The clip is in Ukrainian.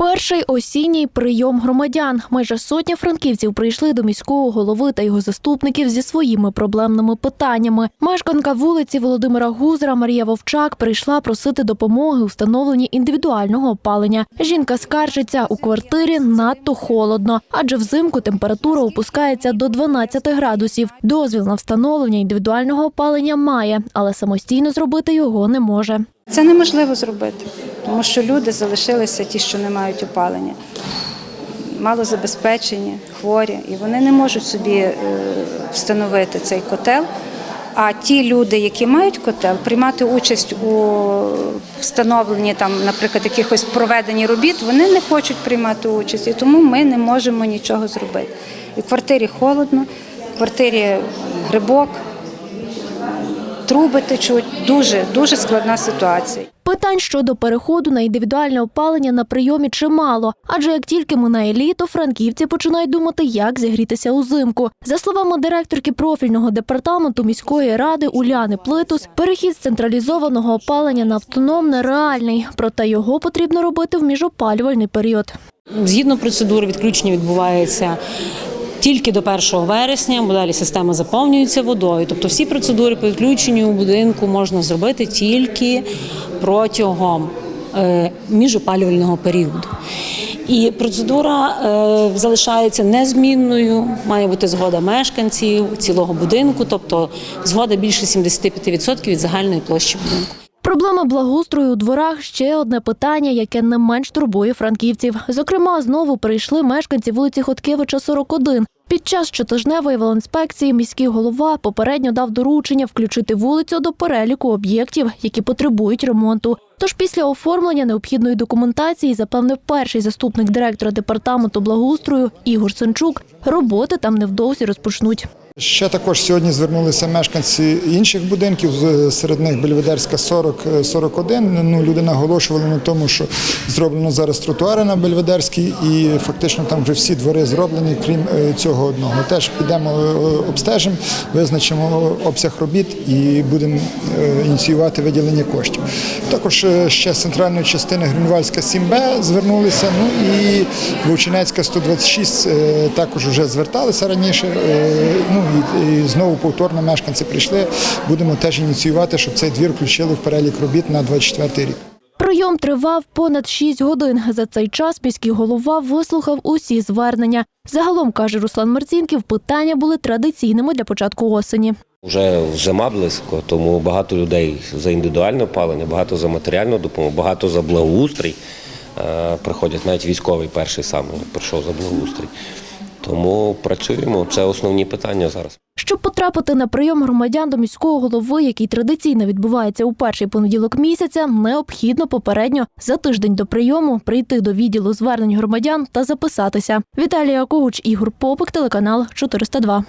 Перший осінній прийом громадян. Майже сотня франківців прийшли до міського голови та його заступників зі своїми проблемними питаннями. Мешканка вулиці Володимира Гузера Марія Вовчак прийшла просити допомоги у встановленні індивідуального опалення. Жінка скаржиться у квартирі надто холодно, адже взимку температура опускається до 12 градусів. Дозвіл на встановлення індивідуального опалення має, але самостійно зробити його не може. Це неможливо зробити, тому що люди залишилися ті, що не мають опалення, малозабезпечені, хворі, і вони не можуть собі е, встановити цей котел. А ті люди, які мають котел, приймати участь у встановленні там, наприклад, якихось проведенні робіт, вони не хочуть приймати участь, і тому ми не можемо нічого зробити. І в квартирі холодно, в квартирі грибок, труби течуть. Дуже дуже складна ситуація. Питань щодо переходу на індивідуальне опалення на прийомі чимало, адже як тільки минає літо, франківці починають думати, як зігрітися узимку. За словами директорки профільного департаменту міської ради Уляни Плитус, перехід з централізованого опалення на автономне реальний, проте його потрібно робити в міжопалювальний період. Згідно процедури, відключення відбувається тільки до 1 вересня, бо далі система заповнюється водою. Тобто всі процедури по відключенню будинку можна зробити тільки протягом е, міжопалювального періоду. І процедура е, залишається незмінною. Має бути згода мешканців цілого будинку, тобто згода більше 75% від загальної площі будинку. Проблема благоустрою у дворах ще одне питання, яке не менш турбує франківців. Зокрема, знову прийшли мешканці вулиці Хоткевича, 41. Під час щотижневої велоінспекції міський голова попередньо дав доручення включити вулицю до переліку об'єктів, які потребують ремонту. Тож після оформлення необхідної документації, запевнив перший заступник директора департаменту благоустрою Ігор Сенчук, роботи там невдовзі розпочнуть. Ще також сьогодні звернулися мешканці інших будинків, серед них Бельведерська 40, е, 41. Ну, люди наголошували на тому, що зроблено зараз тротуари на Бельведерській, і фактично там вже всі двори зроблені, крім е, цього одного. Теж підемо е, обстежимо, визначимо обсяг робіт і будемо е, ініціювати виділення коштів. Також е, ще з центральної частини Гринвальська 7Б звернулися. Ну і Вовчинецька 126 е, також вже зверталися раніше. Ну і знову повторно мешканці прийшли. Будемо теж ініціювати, щоб цей двір включили в перелік робіт на 24 рік. Прийом тривав понад 6 годин. За цей час міський голова вислухав усі звернення. Загалом, каже Руслан Марцінків, питання були традиційними для початку осені. Вже зима близько, тому багато людей за індивідуальне опалення, багато за матеріальну допомогу, багато за благоустрій. Е, Приходять навіть військовий перший саме прийшов за благоустрій. Тому працюємо. Це основні питання зараз. Щоб потрапити на прийом громадян до міського голови, який традиційно відбувається у перший понеділок місяця, необхідно попередньо за тиждень до прийому прийти до відділу звернень громадян та записатися. Віталія Когуч, Ігор Попик, телеканал 402.